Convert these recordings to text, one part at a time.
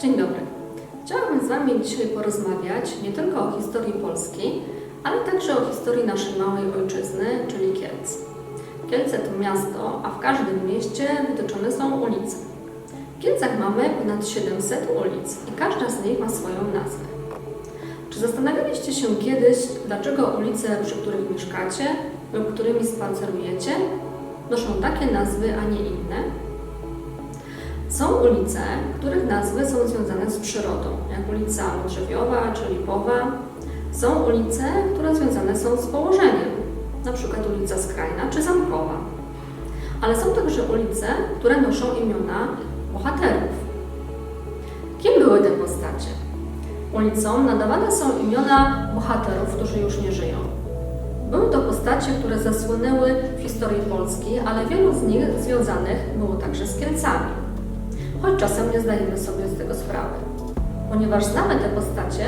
Dzień dobry. Chciałabym z Wami dzisiaj porozmawiać nie tylko o historii Polski, ale także o historii naszej małej ojczyzny, czyli Kielc. Kielce to miasto, a w każdym mieście wytyczone są ulice. W Kielcach mamy ponad 700 ulic i każda z nich ma swoją nazwę. Czy zastanawialiście się kiedyś, dlaczego ulice, przy których mieszkacie lub którymi spacerujecie, noszą takie nazwy, a nie inne? Są ulice, których nazwy są związane z przyrodą, jak ulica Modrzewiowa czy Lipowa. Są ulice, które związane są z położeniem, przykład ulica Skrajna czy Zamkowa. Ale są także ulice, które noszą imiona bohaterów. Kim były te postacie? Ulicom nadawane są imiona bohaterów, którzy już nie żyją. Były to postacie, które zasłynęły w historii Polski, ale wielu z nich związanych było także z Kielcami choć czasem nie zdajemy sobie z tego sprawy, ponieważ znamy te postacie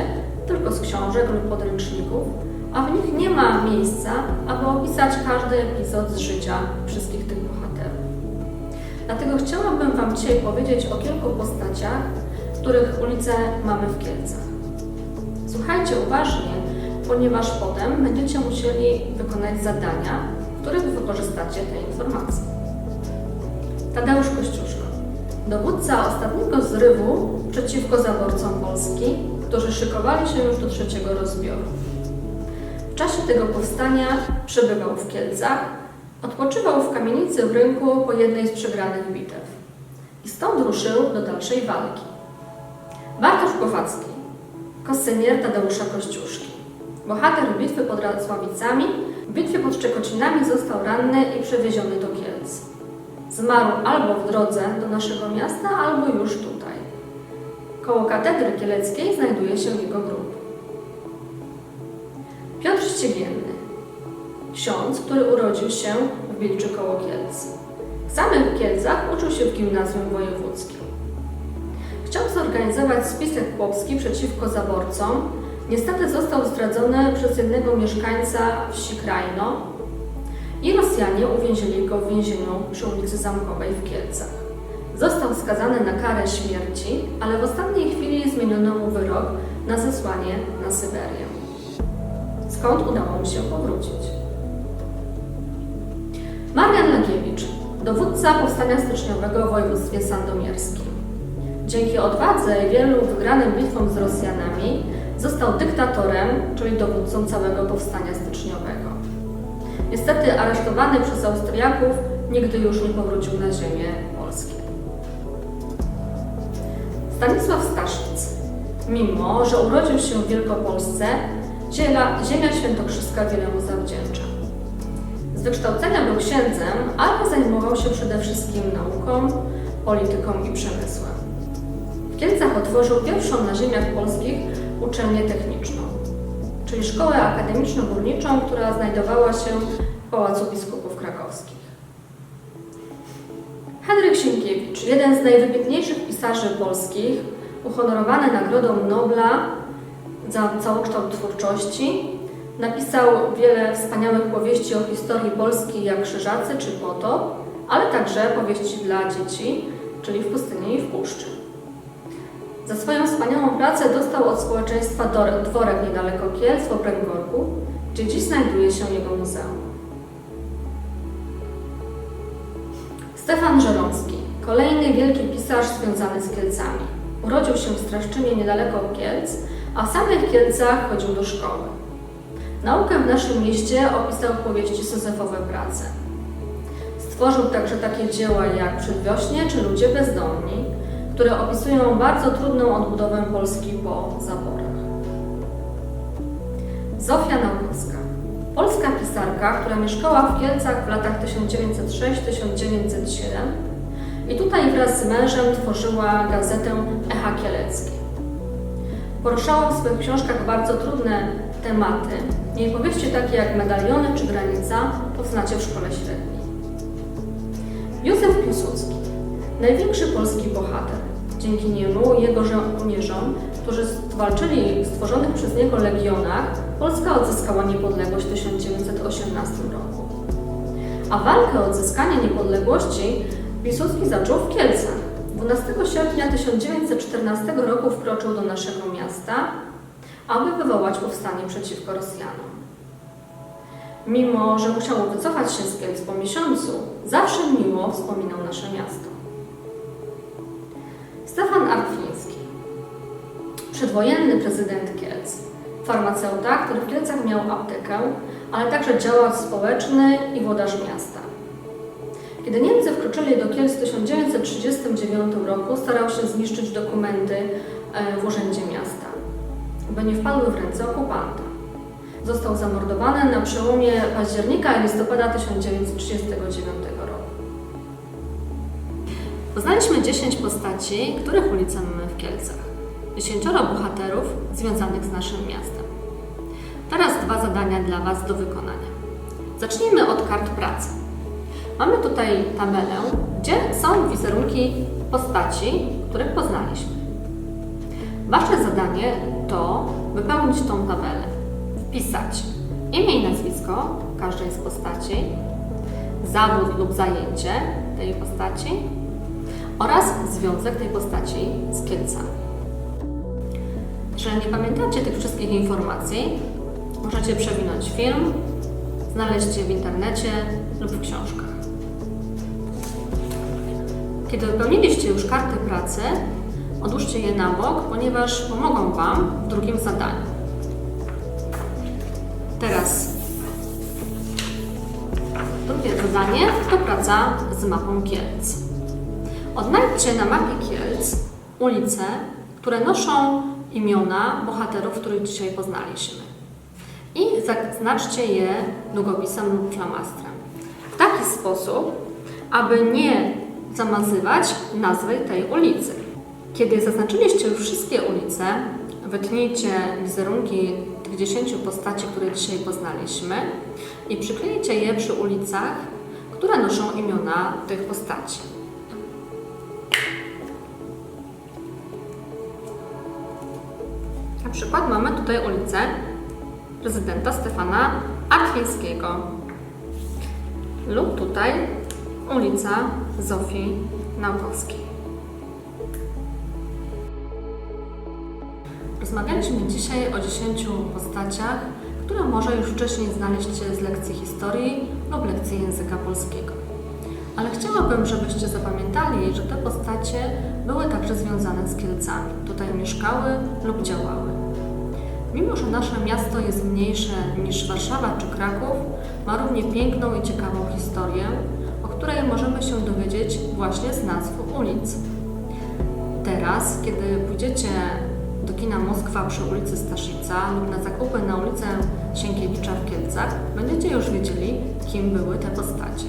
tylko z książek lub podręczników, a w nich nie ma miejsca, aby opisać każdy epizod z życia wszystkich tych bohaterów. Dlatego chciałabym Wam dzisiaj powiedzieć o kilku postaciach, których ulice mamy w Kielcach. Słuchajcie uważnie, ponieważ potem będziecie musieli wykonać zadania, w których wykorzystacie te informacje. Tadeusz Kościuszko dowódca ostatniego zrywu przeciwko zaborcom Polski, którzy szykowali się już do trzeciego rozbioru. W czasie tego powstania przebywał w Kielcach, odpoczywał w kamienicy w rynku po jednej z przegranych bitew i stąd ruszył do dalszej walki. Bartosz Głowacki, kosynier Tadeusza Kościuszki, bohater bitwy pod Racławicami, w bitwie pod Szczekocinami został ranny i przewieziony do Kielc. Zmarł albo w drodze do naszego miasta, albo już tutaj. Koło katedry kieleckiej znajduje się jego grób. Piotr Ściegienny, ksiądz, który urodził się w Bilczy koło Kielc. W samych Kielcach uczył się w gimnazjum wojewódzkim. Chciał zorganizować spisek chłopski przeciwko zaborcom. Niestety został zdradzony przez jednego mieszkańca wsi Krajno, i Rosjanie uwięzili go w więzieniu przy ulicy Zamkowej w Kielcach. Został skazany na karę śmierci, ale w ostatniej chwili zmieniono mu wyrok na zesłanie na Syberię. Skąd udało mu się powrócić? Marian Lagiewicz, dowódca powstania styczniowego w województwie sandomierskim. Dzięki odwadze i wielu wygranym bitwom z Rosjanami został dyktatorem, czyli dowódcą całego powstania styczniowego. Niestety aresztowany przez Austriaków nigdy już nie powrócił na ziemię polskie. Stanisław Staszic. Mimo, że urodził się w Wielkopolsce, ziemia, ziemia świętokrzyska wiele mu zawdzięcza. Z wykształcenia był księdzem, ale zajmował się przede wszystkim nauką, polityką i przemysłem. W Kielcach otworzył pierwszą na ziemiach polskich uczelnię techniczną czyli szkołę akademiczno-górniczą, która znajdowała się w Pałacu Biskupów Krakowskich. Henryk Sienkiewicz, jeden z najwybitniejszych pisarzy polskich, uhonorowany Nagrodą Nobla za całokształt twórczości, napisał wiele wspaniałych powieści o historii Polski jak Krzyżacy czy Potop, ale także powieści dla dzieci, czyli w pustyni i w puszczy. Za swoją wspaniałą pracę dostał od społeczeństwa dworek niedaleko Kielc w Obręgorku, gdzie dziś znajduje się jego muzeum. Stefan Żeromski, kolejny wielki pisarz związany z Kielcami. Urodził się w Straszczynie niedaleko Kielc, a w samych Kielcach chodził do szkoły. Naukę w naszym mieście opisał w powieści Syzyfowe prace. Stworzył także takie dzieła jak Przedwiośnie czy Ludzie bezdomni, które opisują bardzo trudną odbudowę Polski po zaborach. Zofia Naukowska. Polska pisarka, która mieszkała w Kielcach w latach 1906-1907 i tutaj wraz z mężem tworzyła gazetę Echa Kieleckie. Poruszała w swoich książkach bardzo trudne tematy. Jej powieści takie jak Medaliony czy Granica poznacie w szkole średniej. Józef Piłsudski. Największy polski bohater. Dzięki niemu jego żołnierzom, którzy walczyli w stworzonych przez niego legionach, Polska odzyskała niepodległość w 1918 roku. A walkę o odzyskanie niepodległości Piłsudski zaczął w Kielcach. 12 sierpnia 1914 roku wkroczył do naszego miasta, aby wywołać powstanie przeciwko Rosjanom. Mimo, że musiał wycofać się z Kielc po miesiącu, zawsze miło wspominał nasze miasto. Przedwojenny prezydent Kielc, farmaceuta, który w Kielcach miał aptekę, ale także działacz społeczny i włodarz miasta. Kiedy Niemcy wkroczyli do Kielc w 1939 roku, starał się zniszczyć dokumenty e, w urzędzie miasta, by nie wpadły w ręce okupanta. Został zamordowany na przełomie października i listopada 1939 roku. Poznaliśmy 10 postaci, których ulice mamy w Kielcach. 10 bohaterów związanych z naszym miastem. Teraz dwa zadania dla Was do wykonania. Zacznijmy od kart pracy. Mamy tutaj tabelę, gdzie są wizerunki postaci, których poznaliśmy. Wasze zadanie to wypełnić tą tabelę, wpisać imię i nazwisko każdej z postaci, zawód lub zajęcie tej postaci oraz związek tej postaci z Kielcami. Jeżeli nie pamiętacie tych wszystkich informacji, możecie przewinąć film, znaleźć je w internecie lub w książkach. Kiedy wypełniliście już karty pracy, odłóżcie je na bok, ponieważ pomogą Wam w drugim zadaniu. Teraz drugie zadanie to praca z mapą Kielc. Odnajdźcie na mapie Kielc ulice, które noszą imiona bohaterów, których dzisiaj poznaliśmy. I zaznaczcie je długopisem lub flamastrem. W taki sposób, aby nie zamazywać nazwy tej ulicy. Kiedy zaznaczyliście już wszystkie ulice, wytnijcie wizerunki tych 10 postaci, które dzisiaj poznaliśmy i przyklejcie je przy ulicach, które noszą imiona tych postaci. Przykład mamy tutaj ulicę prezydenta Stefana Artwińskiego lub tutaj ulica Zofii Naukowskiej. Rozmawialiśmy dzisiaj o 10 postaciach, które może już wcześniej znaleźć z lekcji historii lub lekcji języka polskiego. Ale chciałabym, żebyście zapamiętali, że te postacie były także związane z Kielcami. Tutaj mieszkały lub działały. Mimo, że nasze miasto jest mniejsze niż Warszawa czy Kraków, ma równie piękną i ciekawą historię, o której możemy się dowiedzieć właśnie z nazw ulic. Teraz, kiedy pójdziecie do kina Moskwa przy ulicy Staszica lub na zakupy na ulicę Sienkiewicza w Kielcach, będziecie już wiedzieli, kim były te postacie.